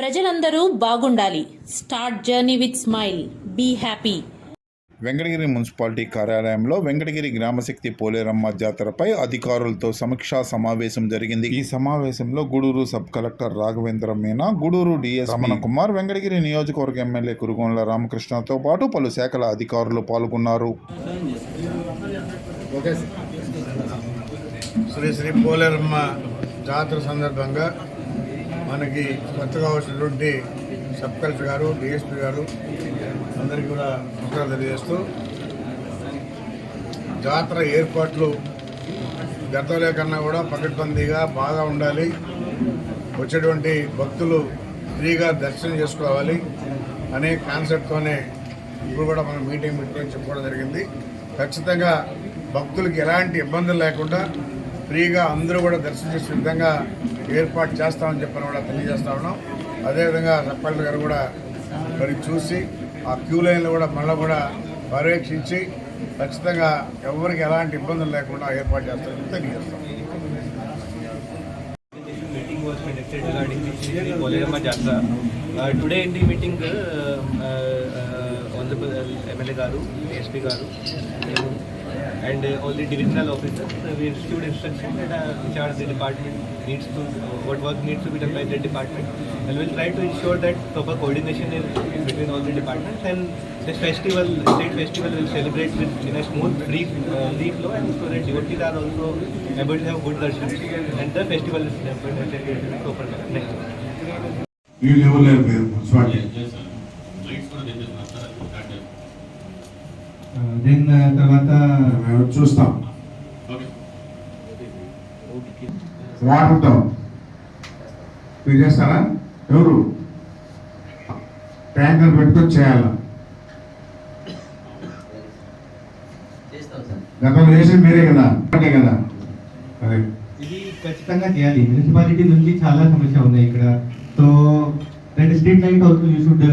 ప్రజలందరూ బాగుండాలి. Start journey with smile. Be happy. Venkatagiri municipality కార్యాలయంలో వెంకటగిరి గ్రామశక్తి పోలేరమ్మ జాతరపై అధికారులతో సమీక్షా సమావేశం జరిగింది. ఈ సమావేశంలో Gudur sub collector Raghavendra Meena Gudur DS Ramana Kumar Venkatagiri నియోజకవర్గ ఎమ్మెల్యే కురుగొండ్ల రామకృష్ణతో పాటు పలు శాఖల అధికారులు పాల్గొన్నారు. శ్రీ శ్రీ పోలేరమ్మ జాతర సందర్భంగా మనకి కొత్తగా వచ్చినటువంటి సబ్ కలెక్టర్ గారు డిఎస్పీ గారు అందరికీ కూడా నమస్కారం తెలియజేస్తూ జాతర ఏర్పాట్లు గతంలో కన్నా కూడా పకడ్బందీగా బాగా ఉండాలి. వచ్చేటువంటి భక్తులు ఫ్రీగా దర్శనం చేసుకోవాలి అనే కాన్సెప్ట్తోనే ఇప్పుడు కూడా మనం మీటింగ్ పెట్టుకొని చెప్పుకోవడం జరిగింది. ఖచ్చితంగా భక్తులకి ఎలాంటి ఇబ్బందులు లేకుండా ఫ్రీగా అందరూ కూడా దర్శనం చేసే విధంగా ఏర్పాటు చేస్తామని చెప్పని కూడా తెలియజేస్తా ఉన్నాం. అదేవిధంగా సర్పంచ్ గారు కూడా మరి చూసి ఆ క్యూ లైన్లు కూడా మళ్ళీ కూడా పర్యవేక్షించి ఖచ్చితంగా ఎవరికి ఎలాంటి ఇబ్బందులు లేకుండా ఏర్పాటు చేస్తామని తెలియజేస్తాం. టుడే ఇంటి మీటింగ్ ఎమ్మెల్యే గారు ఎస్పీ గారు and uh, all the divisional officers, uh, we issued instructions that uh, which are the department needs to, uh, what work needs to be done by the department. And we'll try to ensure that proper coordination is between all the departments and this festival, state festival will celebrate with in a smooth, free, uh, free flow and so that devotees are also able to have good darshan and the festival is celebrated in proper manner. You level Swati, Yes, sir. Lights for the then తర్వాత చూస్తాం. వాటర్తో మీరు చేస్తారా? ఎవరు? Tanker పెట్టుకొని చేయాలా? గతంలో చేసింది మీరే కదా? అంతే కదా? అదే. ఇది ఖచ్చితంగా చేయాలి. మున్సిపాలిటీ నుంచి చాలా సమస్య ఉన్నాయి ఇక్కడ. So that street light also you should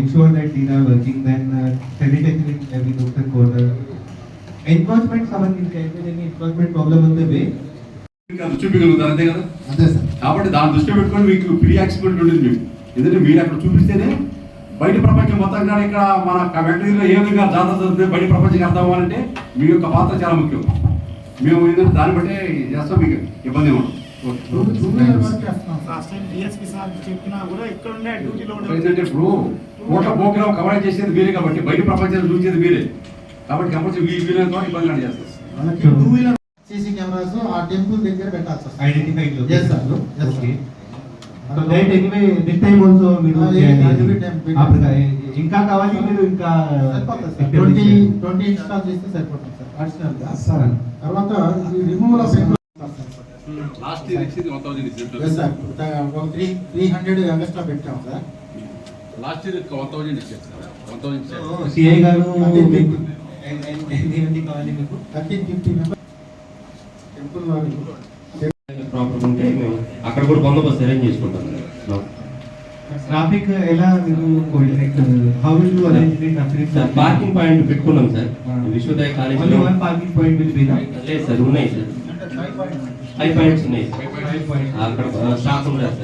ensure that these are working then sanitation in every nook and corner enforcement సంబంధించి అయితే ఎన్ఫోర్స్మెంట్ ప్రాబ్లమ్ ఉంది వే చూపించగలుగుతారు అంతే కదా? అంతే సార్. కాబట్టి దాన్ని దృష్టిలో పెట్టుకొని మీకు ఫ్రీ యాక్సిబిలిటీ ఉండేది మీకు. ఎందుకంటే మీరు అక్కడ చూపిస్తేనే బయట ప్రపంచం మొత్తం కూడా ఇక్కడ మన వెంటనే ఏ విధంగా జాతర జరుగుతుంది బయట ప్రపంచం అర్థం అవ్వాలంటే మీ యొక్క పాత్ర చాలా ముఖ్యం. మేము ఏంటంటే దాన్ని బట్టే చేస్తాం మీకు ఇబ్బంది ఉండదు. ఏంటంటే ఇప్పుడు కోట్ల ప్రోగ్రామ్ కవరేజ్ చేసేది మీరే కాబట్టి బయట ప్రపంచాన్ని చూసేది మీరే. కాబట్టి కంపల్సరీ వీ వీలైనంత ఇబ్బంది కానీ చేస్తారు? సీసీ కెమెరాస్ ఆ టెంపుల్ దగ్గర పెట్టాల్సి వస్తుంది ఐడెంటిఫై. ప్రకారం ఇంకా కావాలి మీరు ఇంకా సరిపోతుంది సార్ ట్వంటీ ట్వంటీ ఇన్స్టాల్ చేస్తే సరిపోతుంది సార్ అడిషనల్గా. సార్ తర్వాత రిమూవల్ ఆఫ్ లాస్ట్ ఇయర్ ఇచ్చింది వన్ థౌసండ్ ఎస్ సార్ ఒక త్రీ త్రీ హండ్రెడ్ ఎక్స్ట్రా పెట్టాం sir last year one thousand ఇచ్చారు సార్ వన్ థౌసండ్ సిఐ గారు మీకు? కావాలి thirteen fifty member temple problem ఉంటే మేము అక్కడ కూడా బందోబస్తు అరేంజ్ చేసుకుంటాం ట్రాఫిక్ ఎలా మీరు coordinate how will you arrange the traffic sir parking point పెట్టుకున్నాం sir. Vishwodaya college parking point will be that లేదు సార్ ఉన్నాయి సార్ ఫైవ్ పాయింట్స్ ఉన్నాయి. అక్కడ స్టాక్ ఉండదు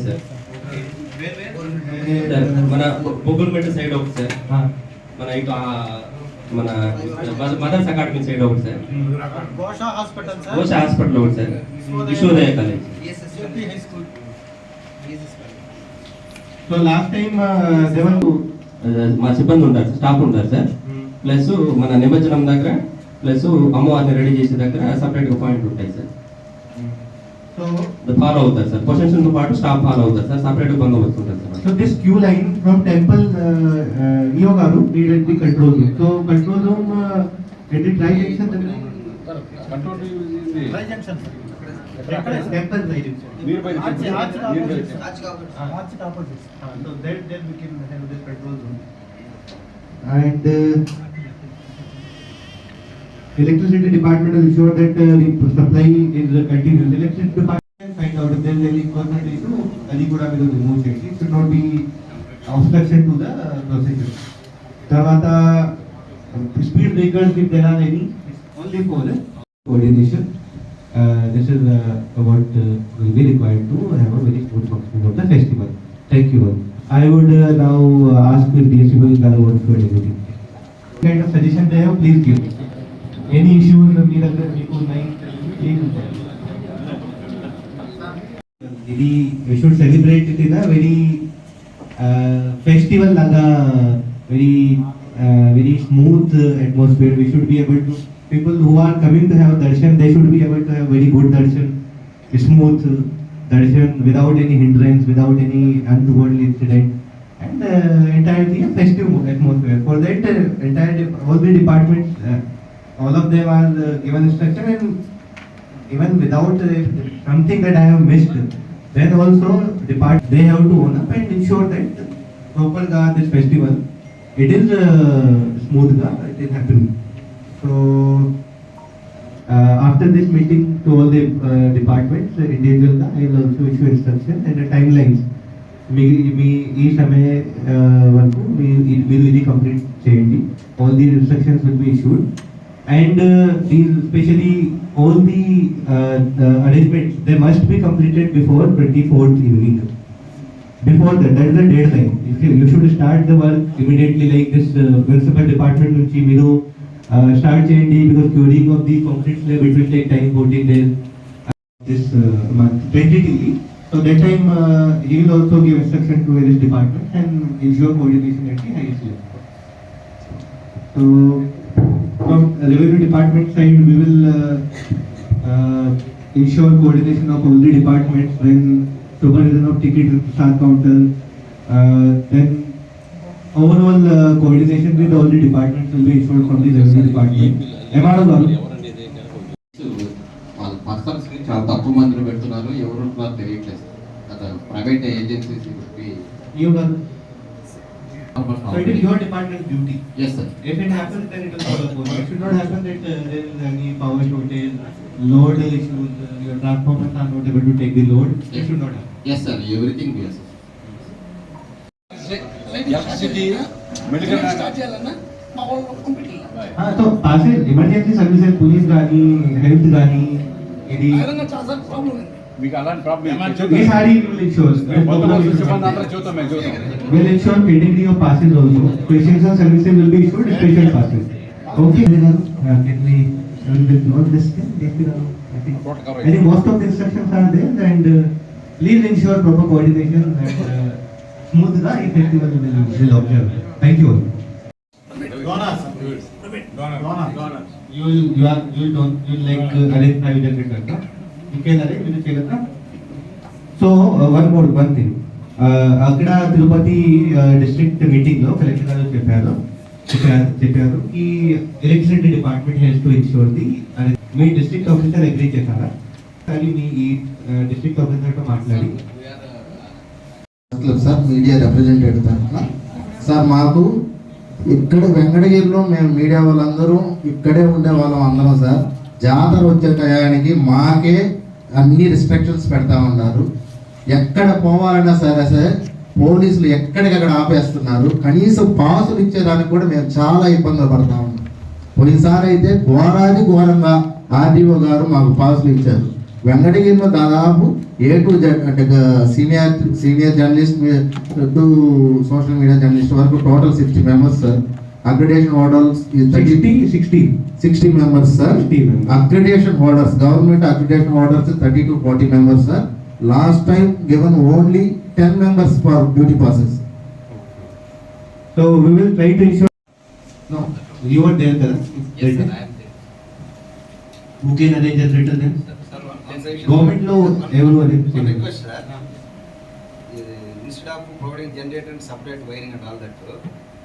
సార్. మన బొగ్గులమెట్ట సైడ్ ఒకటి సార్ మన ఇటు మన మద- మదర్స్ అకాడమీ సైడ్ ఒకటి సార్ గోషా హాస్పిటల్ ఒకటి sir Vishwodaya college. High school so last time Devan మా సిబ్బంది ఉంటారు సార్ స్టాఫ్ ఉంటారు సార్ ప్లస్ మన నిమజ్జనం దగ్గర ప్లస్ అమ్మవారిని రెడీ చేసే దగ్గర సపరేట్గా పాయింట్ ఉంటాయి సార్. సో ఫాలో అవుతారు సార్. పొజిషన్తో పాటు స్టాఫ్ ఫాలో అవుతారు సార్. సపరేట్ బందోబస్తు ఉంటుంది sir. So this queue line from temple EO గారు needed the control room so control room at the tri junction control tri junction temple tri junction by the arch. Arch arch opposite so that then we can have this control room and electricity department will ensure that uh, the supply is uh, continuous. Electricity department find out if there is any enforcement issue, అది కూడా మీరు remove చేయండి. It should not be obstruction to the uh, procedure. తర్వాత speed breakers if there are any, it's only for the coordination. uh, this is uh, what uh, will be required to have a very smooth functioning of the festival. Thank you all. I would uh, now uh, ask if DSP will gather word for anything. Kind of suggestion they have, please give. Any issues మీ దగ్గర మీకు ఉన్నాయి please ఇది we should celebrate it in a very uh, festival laga very uh, very smooth uh, atmosphere we should be able to people who are coming to have darshan they should be able to have very good darshan smooth uh, darshan without any hindrance without any untoward incident and uh, entirely a festive atmosphere for that uh, entire de- all the departments uh, all of them are uh, given instruction and even without uh, something that I have missed, then also depart they have to own up and ensure that proper ga this festival it is uh, smooth ga it is happening. So uh, after this meeting to all the uh, departments uh, individual ga I will also issue instructions and the timelines. మీ మీ ఈ సమయ వరకు మీ- మీరు ఇది complete చేయండి all the instructions will be issued and uh, these especially all the, uh, the arrangements they must be completed before 24th evening. Before that that is the deadline. You should start the work immediately like this uh, municipal department will Chimiro, uh, start JND because curing of the concrete slab it will take time 14 days uh, this uh, month. Tentatively so that time uh, he will also give instruction to various departments and ensure coordination at the highest level. So from revenue department side, we will uh, uh, ensure coordination of all the departments when supervision of ticket and staff counter. Uh, then overall uh, coordination with all the departments will be ensured from the revenue department. MRO garu. Persons చాలా తక్కువ మందిలో పెడుతున్నారు ఎవరు తెలియట్లేదు private agencies. So it is your department's duty. Yes, sir. If it happens, then it will follow forward. If it not happen, that uh, there is any power shortage, load issues, uh, your transformers are not able to take the load. Yes. It should not happen. Yes, sir. Everything yes. हाँ तो पासे emergency service police गाड़ी health गाड़ी ఇది మీకు అలాంటి problem ఈసారి చూద్దాం మేము చూద్దాం will ensure patenting of passes also. Questions and services will be issued special passes. Okay, uh, can we uh, will note this thing? I think, I think most of the instructions are there and uh, please ensure proper coordination and uh, smooth the effective will, will observe. Thank you all. Donas. Donas. Donas. You, you are you don't you like uh, arrange private return, no? ఇంకేందండి? మీరు చేయగలరా so one more one thing అక్కడ Tirupati district మీటింగ్లో collector గారు చెప్పారు. చెప్పారు చెప్పారు. ఈ electricity department health to ensure the me district officer agree చేశారా? కానీ మీ ఈ uh, డిస్ట్రిక్ట్ ఆఫీసర్తో మాట్లాడి. సార్ మీడియా రిప్రజెంటేటివ్ తరఫున. సార్ మాకు ఇక్కడ వెంకటగిరిలో మేము మీడియా వాళ్ళందరూ ఇక్కడే ఉండే వాళ్ళం అందరం సార్ జాతర వచ్చే టయానికి మాకే అన్ని రిస్ట్రిక్షన్స్ పెడతా ఉన్నారు. ఎక్కడ పోవాలన్నా సరే సరే పోలీసులు ఎక్కడికక్కడ ఆపేస్తున్నారు. కనీసం పాసులు ఇచ్చేదానికి కూడా మేము చాలా ఇబ్బందులు పడతా ఉన్నాం. పోయినసారి అయితే ఘోరాది ఘోరంగా ఆర్డీఓ గారు మాకు పాసులు ఇచ్చారు. వెంకటగిరిలో దాదాపు ఏ టు జెడ్ అంటే senior senior journalist to social media journalist వరకు total sixty members sir. Accreditation hotels sixty sixty sixty members sir 60 members. Accreditation holders government accreditation holders thirty to forty members sir last time given only ten members for duty passes so we will try to ensure no you are there కదా who can arrange generator then గవర్నమెంట్లో ఎవరు arrange చేయలేదు request, sir. Uh, Instead of providing generator and separate wiring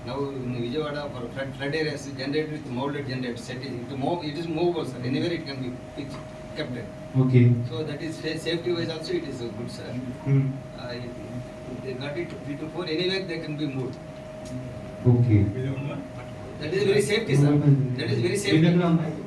Now in Vijayawada for flood, flood areas generated with molded generator setting. It, move, it is movable sir. Anywhere it can be kept there. Okay. So that is safety wise also it is good sir. Mm. Uh, it, they got it three to four anywhere they can be moved. Okay. That is very safety sir. That is very safety.